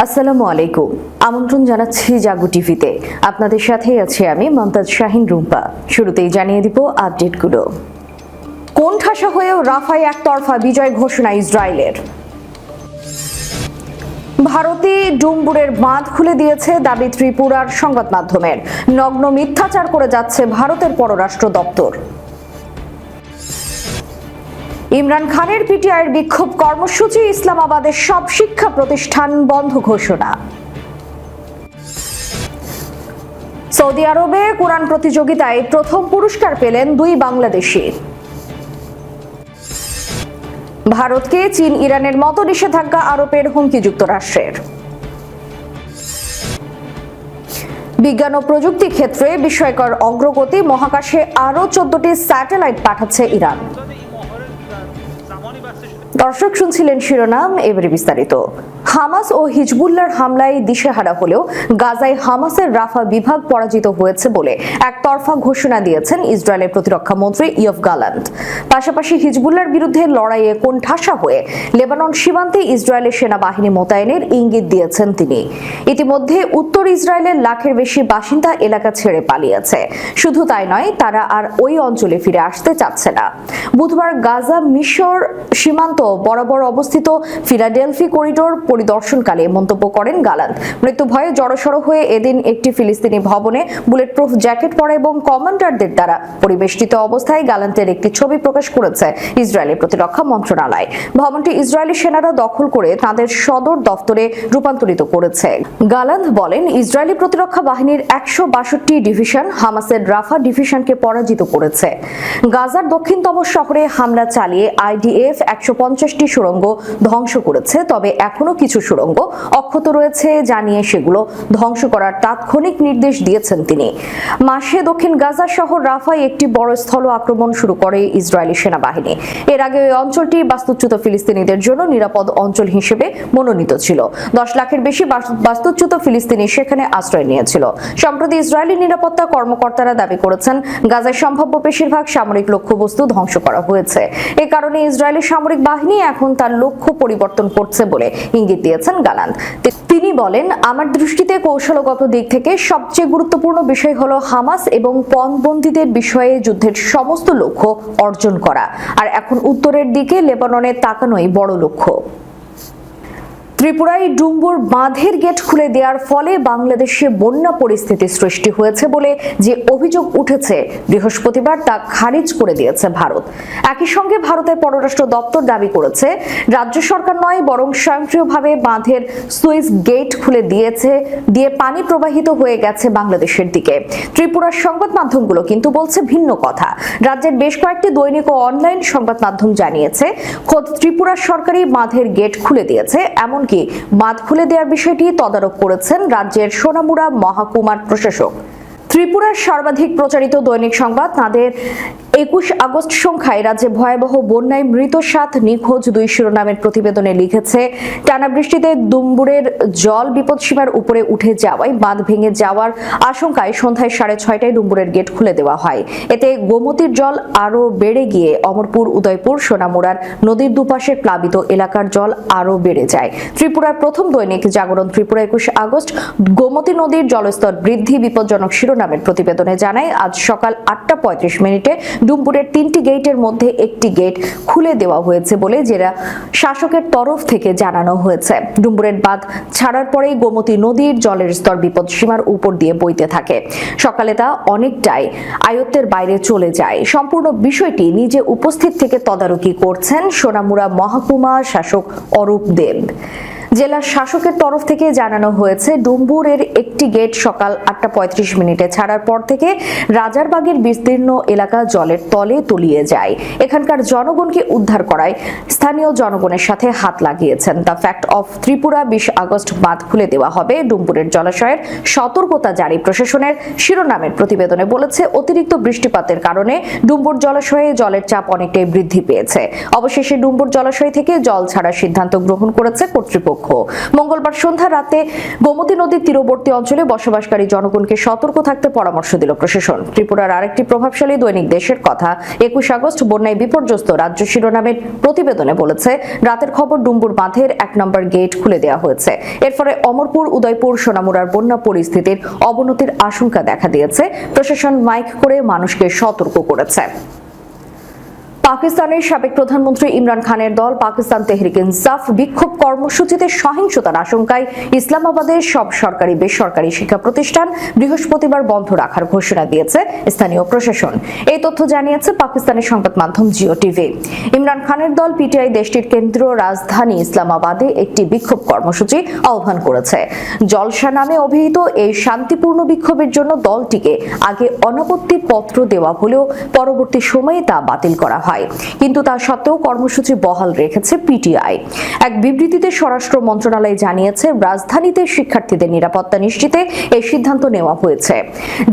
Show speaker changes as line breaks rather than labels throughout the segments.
আসসালামু আলাইকুম। আমন্ত্রণ জানাচ্ছি জাগো টিভিতে। আপনাদের সাথেই আছি আমি মমতাজ শাহিন রুম্পা। শুরুতেই জানিয়ে দিব আপডেটগুলো। কোন ঠাসা হয়েও রাফায় একতরফা বিজয় ঘোষণা ইসরায়েলের। ভারতে ডুম্বুরের বাঁধ খুলে দিয়েছে দাবি ত্রিপুরার সংবাদ মাধ্যমের। নগ্ন মিথ্যাচার করে যাচ্ছে ভারতের পররাষ্ট্র দপ্তর। ইমরান খানের পিটিআইয়ের বিক্ষোভ কর্মসূচি, ইসলামাবাদের সব শিক্ষা প্রতিষ্ঠান বন্ধ ঘোষণা। সৌদি আরবে কোরআন প্রতিযোগিতায় প্রথম পুরস্কার পেলেন দুই বাংলাদেশি। ভারতকে চীন, ইরানের মতো নিষেধাজ্ঞা আরোপের হুমকি যুক্তরাষ্ট্রের। বিজ্ঞান ও প্রযুক্তি ক্ষেত্রে বিস্ময়কর অগ্রগতি, মহাকাশে আরও চোদ্দটি স্যাটেলাইট পাঠাচ্ছে ইরান। দর্শক শুনছিলেন শিরোনাম, এবারে বিস্তারিত। হামাস ও হিজবুল্লার হামলায় দিশেহারা হলেও গাজায় হামাসের রাফা বিভাগ পরাজিত হয়েছে বলে একতরফা ঘোষণা দিয়েছেন ইসরায়েলের প্রতিরক্ষা মন্ত্রী ইয়ফ গালান্ট। পাশাপাশি হিজবুল্লার বিরুদ্ধে লড়াইয়ে কোণঠাসা হয়ে লেবানন সীমান্তে ইসরায়েলের সেনাবাহিনী মোতায়েনের ইঙ্গিত দিয়েছেন তিনি। ইতিমধ্যে উত্তর ইসরায়েলের লাখের বেশি বাসিন্দা এলাকা ছেড়ে পালিয়েছে। শুধু তাই নয়, তারা আর ওই অঞ্চলে ফিরে আসতে চাচ্ছে না। বুধবার গাজা মিশর সীমান্ত বরাবর অবস্থিত ফিলাডেলফি করিডোর পরিদর্শনকালে মন্তব্য করেন গালান্ত মৃত্যু ভয়ে জড়সড় হয়ে এদিন একটি ফিলিস্তিনি ভবনে বুলেট প্রুফ জ্যাকেট পরা এবং কমান্ডারদের দ্বারা পরিবেষ্টিত অবস্থায় গালান্তের একটি ছবি প্রকাশ করেছে ইসরায়েলের প্রতিরক্ষা মন্ত্রণালয়। ভবনটি ইসরায়েলি সেনারা দখল করে তাদের সদর দফতরে রূপান্তরিত করেছে। গালান্ত বলেন, ইসরায়েলি প্রতিরক্ষা বাহিনীর একশো বাষট্টি ডিভিশন হামাসের রাফা ডিভিশনকে পরাজিত করেছে। গাজার দক্ষিণতম শহরে হামলা চালিয়ে আইডিএফ একশো পঞ্চাশটি সুড়ঙ্গ ধ্বংস করেছে, তবে এখনও কিছু সুড়ঙ্গ অক্ষত রয়েছে জানিয়ে সেগুলো ধ্বংস করার তাৎক্ষণিক নির্দেশ দিয়েছেন তিনি। মাসে দক্ষিণ গাজা শহর রাফায় একটি বড় স্থল আক্রমণ শুরু করে ইসরায়েলি সেনাবাহিনী। এর আগে ওই অঞ্চলটি বাস্তুচ্যুত ফিলিস্তিনিদের জন্য নিরাপদ অঞ্চল হিসেবে মনোনীত ছিল। দশ লাখের বেশি বাস্তুচ্যুত ফিলিস্তিনি সেখানে আশ্রয় নিয়েছিল। সম্প্রতি ইসরায়েলি নিরাপত্তা কর্মকর্তারা দাবি করেছেন, গাজায় সম্ভাব্য বেশিরভাগ সামরিক লক্ষ্যবস্তু ধ্বংস করা হয়েছে। এ কারণে ইসরায়েলি সামরিক বাহিনী এখন তার লক্ষ্য পরিবর্তন করছে বলে ইঙ্গিত দিয়েছেন গালান। তিনি বলেন, আমার দৃষ্টিতে কৌশলগত দিক থেকে সবচেয়ে গুরুত্বপূর্ণ বিষয় হলো হামাস এবং পণবন্দীদের বিষয়ে যুদ্ধের সমস্ত লক্ষ্য অর্জন করা। আর এখন উত্তরের দিকে লেবাননে তাকানোই বড় লক্ষ্য। ত্রিপুরায় ডুম্বুর বাঁধের গেট খুলে দেওয়ার ফলে বাংলাদেশে বন্যা পরিস্থিতি সৃষ্টি হয়েছে বলে যে অভিযোগ উঠেছে, বৃহস্পতিবার তা খারিজ করে দিয়েছে ভারত। একই সঙ্গে ভারতের পররাষ্ট্র দপ্তর দাবি করেছে, রাজ্য সরকার নয়, বরং স্বয়ংক্রিয়ভাবে বাঁধের সুইস গেট খুলে দিয়েছে, দিয়ে পানি প্রবাহিত হয়ে গেছে বাংলাদেশের দিকে। ত্রিপুরার সংবাদ মাধ্যমগুলো কিন্তু বলছে ভিন্ন কথা। রাজ্যের বেশ কয়েকটি দৈনিক ও অনলাইন সংবাদ মাধ্যম জানিয়েছে, খোদ ত্রিপুরার সরকারই বাঁধের গেট খুলে দিয়েছে এমনকি বাঁধ খুলে দেওয়ার বিষয়টি তদারক করেছেন রাজ্যের সোনামুড়া মহাকুমার প্রশাসক। ত্রিপুরার সর্বাধিক প্রচারিত দৈনিক সংবাদ তাদের একুশ আগস্ট সংখ্যায় রাজ্যে ভয়াবহ বন্যায় মৃত সাত নিখোঁজ দুই শিরোনামের প্রতিবেদনে লিখেছে, টানা বৃষ্টিতে দুম্বুরের জল বিপদসীমার উপরে উঠে যাওয়ায় বাঁধ ভেঙে যাওয়ার আশঙ্কায় সন্ধ্যায় সাড়ে ছয়টায় ডুম্বুরের গেট খুলে দেওয়া হয়। এতে গোমতীর জল আরও বেড়ে গিয়ে অমরপুর, উদয়পুর, সোনামুড়ার নদীর দুপাশের প্লাবিত এলাকার জল আরও বেড়ে যায়। ত্রিপুরার প্রথম দৈনিক জাগরণ ত্রিপুরা একুশ আগস্ট, গোমতী নদীর জলস্তর বৃদ্ধি বিপজ্জনক শিরোনামের প্রতিবেদনে জানায়, আজ সকাল আটটা পঁয়ত্রিশ মিনিটে ডুম্বুরের তিনটি গেটের মধ্যে একটি গেট খুলে দেওয়া হয়েছে বলে জেলা শাসকের তরফ থেকে জানানো হয়েছে। ডুম্বুরের বাঁধ ছাড়ার পরেই গোমতী নদীর জলের স্তর বিপদ সীমার উপর দিয়ে বইতে থাকে। সকালে তা অনেকটাই আয়ত্তের বাইরে চলে যায়। সম্পূর্ণ বিষয়টি নিজে উপস্থিত থেকে তদারকি করছেন সোনামুড়া মহকুমা শাসক অরূপ দেব। জেলা শাসকের তরফ থেকে জানানো হয়েছে, ডুম্বুরের একটি গেট সকাল আটটা পঁয়ত্রিশ মিনিটে ছাড়ার পর থেকে রাজারবাগের বিস্তীর্ণ এলাকা জলের তলে তলিয়ে যায়। এখানকার জনগণকে উদ্ধার করায় স্থানীয় জনগণের সাথে হাত লাগিয়েছেন। দ্য ফ্যাক্ট অফ ত্রিপুরা বিশ আগস্ট বাঁধ খুলে দেওয়া হবে। ডুম্বুরের জলাশয়ের সতর্কতা জারি প্রশাসনের শিরোনামের প্রতিবেদনে বলেছে, অতিরিক্ত বৃষ্টিপাতের কারণে ডুম্বুর জলাশয়ে জলের চাপ অনেকটাই বৃদ্ধি পেয়েছে। অবশেষে ডুম্বুর জলাশয় থেকে জল ছাড়ার সিদ্ধান্ত গ্রহণ করেছে কর্তৃপক্ষ। কর্তৃপক্ষ মঙ্গলবার সন্ধ্যা রাতে গোমতী নদীর তীরবর্তী অঞ্চলে বসবাসকারী জনগণকে সতর্ক থাকতে পরামর্শ দিল প্রশাসন। ত্রিপুরার আরেকটি প্রভাবশালী দৈনিক দেশের কথা, একুশ আগস্ট বন্যায় বিপর্যস্ত রাজ্য শিরোনামের প্রতিবেদনে বলেছে, রাতের খবর ডুম্বুর বাঁধের এক নম্বর গেট খুলে দেওয়া হয়েছে। এর ফলে অমরপুর, উদয়পুর, সোনামুড়ার বন্যা পরিস্থিতির অবনতির আশঙ্কা দেখা দিয়েছে। প্রশাসন মাইক করে মানুষকে সতর্ক করেছে। পাকিস্তানের সাবেক প্রধানমন্ত্রী ইমরান খানের দল পাকিস্তান তেহরিক ইনসাফ বিক্ষোভ কর্মসূচিতে সহিংসতার আশঙ্কায় ইসলামাবাদের সব সরকারি বেসরকারি শিক্ষা প্রতিষ্ঠান বৃহস্পতিবার বন্ধ রাখার ঘোষণা দিয়েছে স্থানীয় প্রশাসন। এই তথ্য জানিয়েছে পাকিস্তানের সংবাদ মাধ্যম জিও টিভি। ইমরান খানের দল পিটিআই দেশটির কেন্দ্রীয় রাজধানী ইসলামাবাদে একটি বিক্ষোভ কর্মসূচি আহ্বান করেছে। জলসা নামে অভিহিত এই শান্তিপূর্ণ বিক্ষোভের জন্য দলটিকে আগে অনাপত্তি পত্র দেওয়া হলেও পরবর্তী সময়ে তা বাতিল করা হয়। কিন্তু তা সত্ত্বেও কর্মসূচি বহাল রেখেছে পিটিআই। এক বিবৃতিতে স্বরাষ্ট্র মন্ত্রণালয় জানিয়েছে, রাজধানীতে শিক্ষার্থীদের নিরাপত্তা নিশ্চিতে এই সিদ্ধান্ত নেওয়া হয়েছে।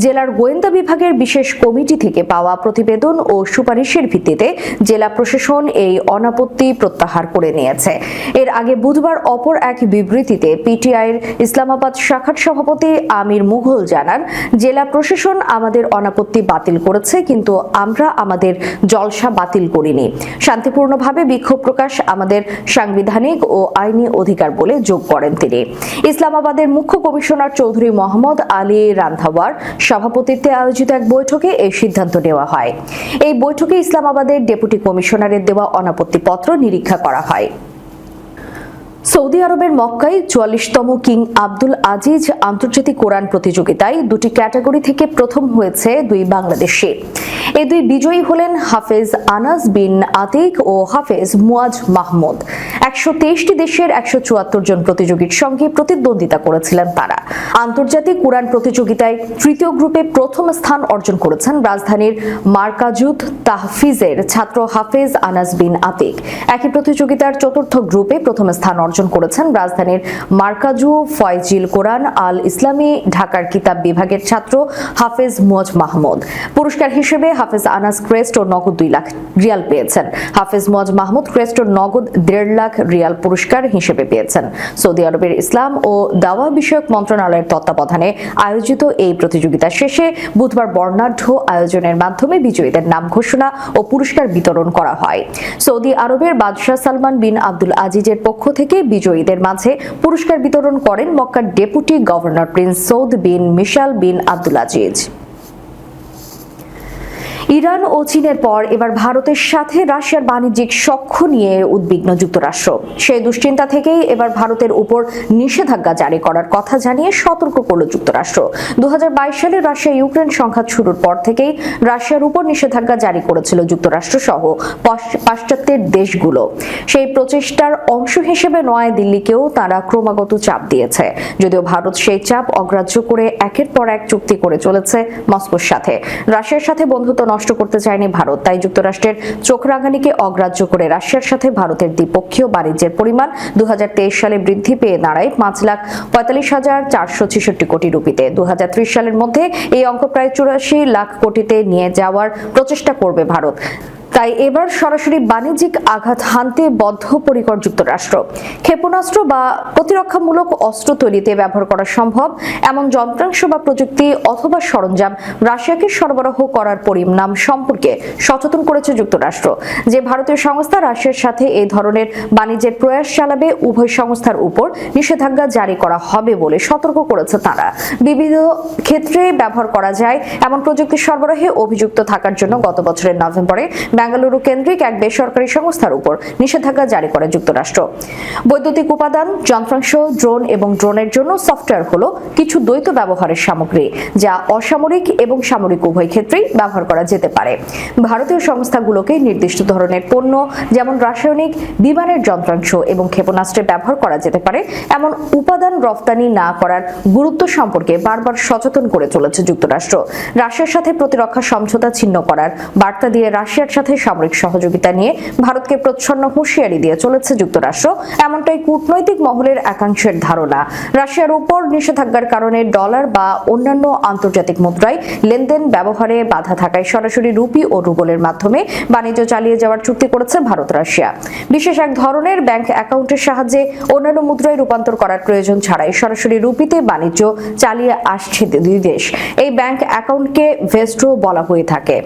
জেলার গোয়েন্দা বিভাগের বিশেষ কমিটি থেকে পাওয়া প্রতিবেদন ও সুপারিশের ভিত্তিতে জেলা প্রশাসন এই অনাপত্তি প্রত্যাহার করে নিয়েছে। এর আগে বুধবার অপর এক বিবৃতিতে পিটিআইয়ের ইসলামাবাদ শাখার সভাপতি আমির মুঘল জানান, জেলা প্রশাসন আমাদের অনাপত্তি বাতিল করেছে, কিন্তু আমরা আমাদের জলসা বাতিল করিনি। শান্তিপূর্ণভাবে বিক্ষোভ প্রকাশ আমাদের সাংবিধানিক ও আইনি অধিকার বলে যোগ করেন তিনি। ইসলামাবাদের মুখ্য কমিশনার চৌধুরী মোহাম্মদ আলী রান্ধাওয়ার সভাপতিত্বে আয়োজিত এক বৈঠকে এই সিদ্ধান্ত নেওয়া হয়। এই বৈঠকে ইসলামাবাদের ডেপুটি কমিশনারের দেওয়া অনাপত্তি পত্র নিরীক্ষা করা হয়। সৌদি আরবের মক্কায় চুয়াল্লিশতম কিং আব্দুল আজিজ আন্তর্জাতিক কোরআন প্রতিযোগিতায় দুটি ক্যাটাগরি থেকে প্রথম হয়েছে দুই বাংলাদেশি। এই দুই বিজয়ী হলেন হাফেজ আনাস বিন আতিক ও হাফেজ মুয়াজ মাহমুদ। একশো তেইশটি দেশের একশো চুয়াত্তর জন প্রতিযোগীর সঙ্গে প্রতিদ্বন্দ্বিতা করেছিলেন তারা। আন্তর্জাতিক কোরআন প্রতিযোগিতায় তৃতীয় গ্রুপে প্রথম স্থান অর্জন করেছেন রাজধানীর মার্কাজুত তাহফিজের ছাত্র হাফেজ আনাস বিন আতিক। একই প্রতিযোগিতার চতুর্থ গ্রুপে প্রথম স্থান অর্জন করেছেন রাজধানীর মার্কাজু ফয়জিল কোরআন আল ইসলামী ঢাকার কিতাব বিভাগের ছাত্র হাফেজ মুয়াজ মাহমুদ। পুরস্কার হিসেবে হাফেজ আনাস ক্রেস্ট ও নগদ দুই লাখ রিয়াল পেয়েছেন। হাফেজ মুয়াজ মাহমুদ ক্রেস্ট ও নগদ দেড় লাখ রিয়াল পুরস্কার হিসেবে পেয়েছেন। সৌদি আরবের ইসলাম ও দাওয়া বিষয়ক মন্ত্রণালয়ের তত্ত্বাবধানে আয়োজিত এই প্রতিযোগিতা শেষে বুধবার বর্ণাঢ্য আয়োজনের মাধ্যমে বিজয়ীদের নাম ঘোষণা ও পুরস্কার বিতরণ করা হয়। সৌদি আরবের বাদশাহ সালমান বিন আব্দুল আজিজের পক্ষ থেকে বিজয়ীদের মাঝে পুরস্কার বিতরণ করেন মক্কার deputy governor prince Saud bin Mishal bin Abdul Aziz. Iran ও চীনের পর এবার ভারতের সাথে রাশিয়ার বাণিজ্যিক সখ্য নিয়ে উদ্বিগ্ন যুক্তরাষ্ট্র। সেই দুশ্চিন্তা থেকেই এবার ভারতের উপর নিষেধাজ্ঞা জারি করার কথা জানিয়ে সতর্ক করল যুক্তরাষ্ট্র। দু সালে রাশিয়া ইউক্রেন সংঘাত শুরুর পর থেকেই রাশিয়ার উপর নিষেধাজ্ঞা জারি করেছিল যুক্তরাষ্ট্র সহ পাশ্চাত্যের দেশগুলো। সেই প্রচেষ্টার অংশ হিসেবে নয় দিল্লিকেও তারা ক্রমাগত চাপ দিয়েছে। যদিও ভারত সেই চাপ অগ্রাহ্য করে একের পর এক চুক্তি করে চলেছে মস্কোর সাথে। রাশিয়ার সাথে বন্ধুত্ব নষ্ট করতে চায়নি ভারত। তাই যুক্তরাষ্ট্রের চোখ রাঙানিকে অগ্রাহ্য করে রাশিয়ার সাথে ভারতের দ্বিপক্ষীয় বাণিজ্যের পরিমাণ দু হাজার তেইশ সালে বৃদ্ধি পেয়ে দাঁড়ায় পাঁচ লাখ পঁয়তাল্লিশ হাজার চারশো ছেষট্টি কোটি রুপিতে। দু হাজার ত্রিশ সালের মধ্যে এই অঙ্ক প্রায় চুরাশি লাখ কোটিতে নিয়ে যাওয়ার প্রচেষ্টা করবে ভারত। তাই এবার সরাসরি বাণিজ্যিক আঘাত হানতে বদ্ধপরিকর যুক্তরাষ্ট্র। ক্ষেপণাস্ত্র বা প্রতিরক্ষামূলক অস্ত্র তৈরিতে ব্যবহার করা সম্ভব, এমন যন্ত্রাংশ বা প্রযুক্তি অথবা সরঞ্জাম রাশিয়াকে সরবরাহ করার পরিণাম সম্পর্কে সচেতন করেছে যুক্তরাষ্ট্র। যে ভারতীয় সংস্থা রাশিয়ার সাথে এই ধরনের বাণিজ্যের প্রয়াস চালাবে, উভয় সংস্থার উপর নিষেধাজ্ঞা জারি করা হবে বলে সতর্ক করেছে তারা। বিবিধ ক্ষেত্রে ব্যবহার করা যায়, এমন প্রযুক্তি সরবরাহে অভিযুক্ত থাকার জন্য গত বছরের নভেম্বরে বেঙ্গালুরু কেন্দ্রিক এক বেসরকারি সংস্থার উপর নিষেধাজ্ঞা জারি করে যুক্তরাষ্ট্র। বৈদ্যুতিক উপাদান, যন্ত্রাংশ, ড্রোন এবং ড্রোনের জন্য সফটওয়্যার হলো কিছু দ্বৈত ব্যবহারের সামগ্রী, যা অসামরিক এবং সামরিক উভয় ক্ষেত্রেই ব্যবহার করা যেতে পারে। ভারতীয় সংস্থাগুলোকে নির্দিষ্ট ধরনের পণ্য, যেমন রাসায়নিক, বিমানের যন্ত্রাংশ এবং ক্ষেপণাস্ত্রে ব্যবহার করা যেতে পারে, এমন উপাদান রফতানি না করার গুরুত্ব সম্পর্কে বারবার সচেতন করে চলেছে যুক্তরাষ্ট্র। রাশিয়ার সাথে প্রতিরক্ষা সমঝোতা ছিন্ন করার বার্তা দিয়ে রাশিয়ার সাথে সামরিক সহযোগিতা নিয়ে ভারতকে প্রচ্ছন্ন হুঁশিয়ারি দিয়ে চলেছে যুক্তরাষ্ট্র। এমনটাই কূটনৈতিক মহলের একাংশের ধারণা। রাশিয়ার উপর নিষেধাজ্ঞার কারণে ডলার বা অন্যান্য আন্তর্জাতিক মুদ্রায় লেনদেন ব্যবহারে বাধা থাকায় সরাসরি রুপি ও রুবলের মাধ্যমে বাণিজ্য চালিয়ে যাওয়ার চুক্তি করেছে ভারত রাশিয়া। বিশেষ এক ধরনের ব্যাংক অ্যাকাউন্টের সাহায্যে অন্যান্য মুদ্রায় রূপান্তর করার প্রয়োজন ছাড়াই সরাসরি রুপিতে বাণিজ্য চালিয়ে আসছে দুই দেশ। এই ব্যাংক অ্যাকাউন্টকে ভেস্ট্রো বলা হয়ে থাকে।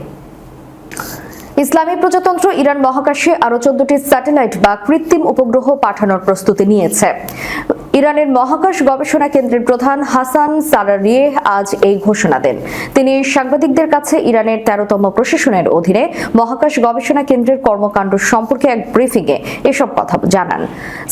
ইসলামী প্রজাতন্ত্র ইরান মহাকাশে আরও চোদ্দটি স্যাটেলাইট বা কৃত্রিম উপগ্রহ পাঠানোর প্রস্তুতি নিয়েছে। ইরানের মহাকাশ গবেষণা কেন্দ্রের প্রধান হাসান সারারিয়ে আজ এই ঘোষণা দেন। তিনি সাংবাদিকদের কাছে ইরানের তেরোতম প্রশাসনের অধীনে মহাকাশ গবেষণা কেন্দ্রের কর্মকাণ্ড সম্পর্কে এক ব্রিফিংয়ে এসব কথা জানান।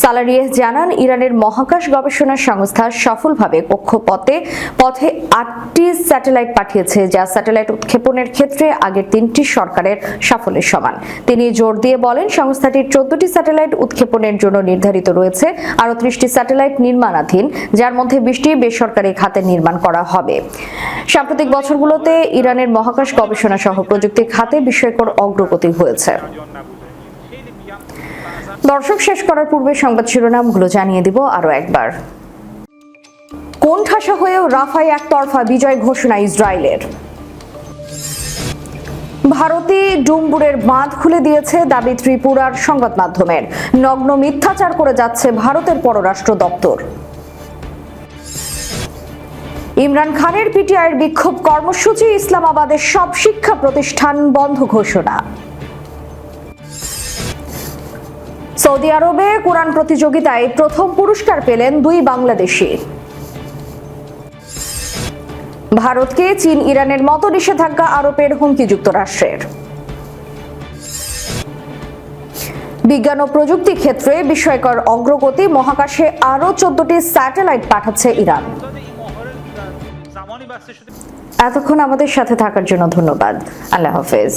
সালারিয়ে জানান, ইরানের মহাকাশ গবেষণা সংস্থা সফলভাবে কক্ষপথে পথে আটটি স্যাটেলাইট পাঠিয়েছে, যা স্যাটেলাইট উৎক্ষেপণের ক্ষেত্রে আগের তিনটি সরকারের সাফল্যের সমান। তিনি জোর দিয়ে বলেন, সংস্থাটির চোদ্দটি স্যাটেলাইট উৎক্ষেপণের জন্য নির্ধারিত রয়েছে, আরও ত্রিশটি স্যাটেলাইট নির্মাণাধীন, যার মধ্যে বিশটি বেসরকারি খাতে নির্মাণ করা হবে। সাম্প্রতিক বছরগুলোতে ইরানের মহাকাশ গবেষণা সহ প্রযুক্তি খাতে বিস্ময়কর অগ্রগতি হয়েছে। দর্শক, শেষ করার পূর্বে সংবাদ শিরোনামগুলো জানিয়ে দিব আরও একবার। কোন ঠাসা হয়েও রাফায় একতরফা বিজয় ঘোষণা ইসরায়েলের। ভারতে ডুম্বুরের বাঁধ খুলে দিয়েছে দাবি ত্রিপুরার সংবাদ মাধ্যমের। নগ্ন মিথ্যাচার করে যাচ্ছে ভারতের পররাষ্ট্র দপ্তর। ইমরান খানের পিটিআইয়ের বিক্ষোভ কর্মসূচি ইসলামাবাদের সব শিক্ষা প্রতিষ্ঠান বন্ধ ঘোষণা। সৌদি আরবে কোরআন প্রতিযোগিতায় প্রথম পুরস্কার পেলেন দুই বাংলাদেশি। ভারতকে চীন ইরানের মতো নিষেধাজ্ঞা আরোপের হুমকি যুক্তরাষ্ট্রের। বিজ্ঞান ও প্রযুক্তি ক্ষেত্রে বিষয়কর অগ্রগতি, মহাকাশে আরও চোদ্দটি স্যাটেলাইট পাঠাচ্ছে ইরান। এতক্ষণ আমাদের সাথে থাকার জন্য ধন্যবাদ। আল্লাহ হাফেজ।